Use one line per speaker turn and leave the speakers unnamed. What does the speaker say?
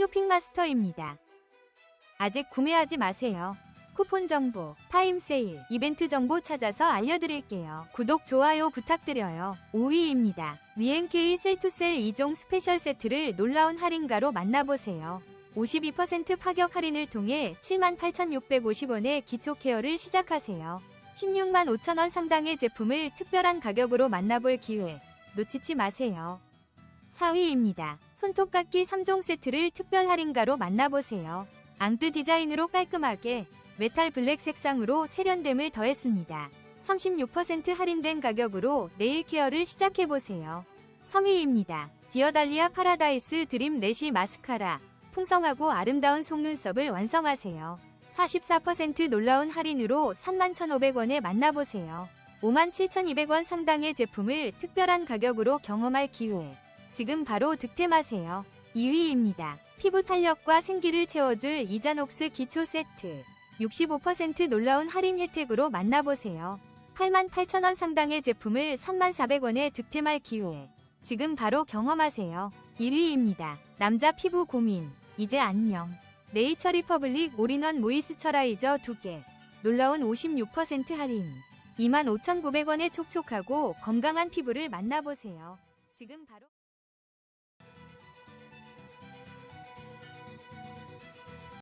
쇼핑마스터입니다. 아직 구매하지 마세요. 쿠폰 정보, 타임 세일, 이벤트 정보 찾아서 알려드릴게요. 구독, 좋아요 부탁드려요. 5위입니다. 미엔케이 셀투셀 2종 스페셜 세트를 놀라운 할인가로 만나보세요. 52% 파격 할인을 통해 78,650원의 기초 케어를 시작하세요. 16만 5천원 상당의 제품을 특별한 가격으로 만나볼 기회 놓치지 마세요. 4위입니다. 손톱깎이 3종 세트를 특별 할인가로 만나보세요. 앙뜨 디자인으로 깔끔하게 메탈 블랙 색상으로 세련됨을 더했습니다. 36% 할인된 가격으로 네일 케어를 시작해보세요. 3위입니다. 디어달리아 파라다이스 드림 레시 마스카라 풍성하고 아름다운 속눈썹을 완성하세요. 44% 놀라운 할인으로 31,500원에 만나보세요. 57,200원 상당의 제품을 특별한 가격으로 경험할 기회. 지금 바로 득템하세요. 2위입니다. 피부 탄력과 생기를 채워줄 이자녹스 기초 세트. 65% 놀라운 할인 혜택으로 만나보세요. 88,000원 상당의 제품을 3400원에 득템할 기회. 지금 바로 경험하세요. 1위입니다. 남자 피부 고민. 이제 안녕. 네이처 리퍼블릭 올인원 모이스처라이저 2개. 놀라운 56% 할인. 25,900원에 촉촉하고 건강한 피부를 만나보세요. 지금 바로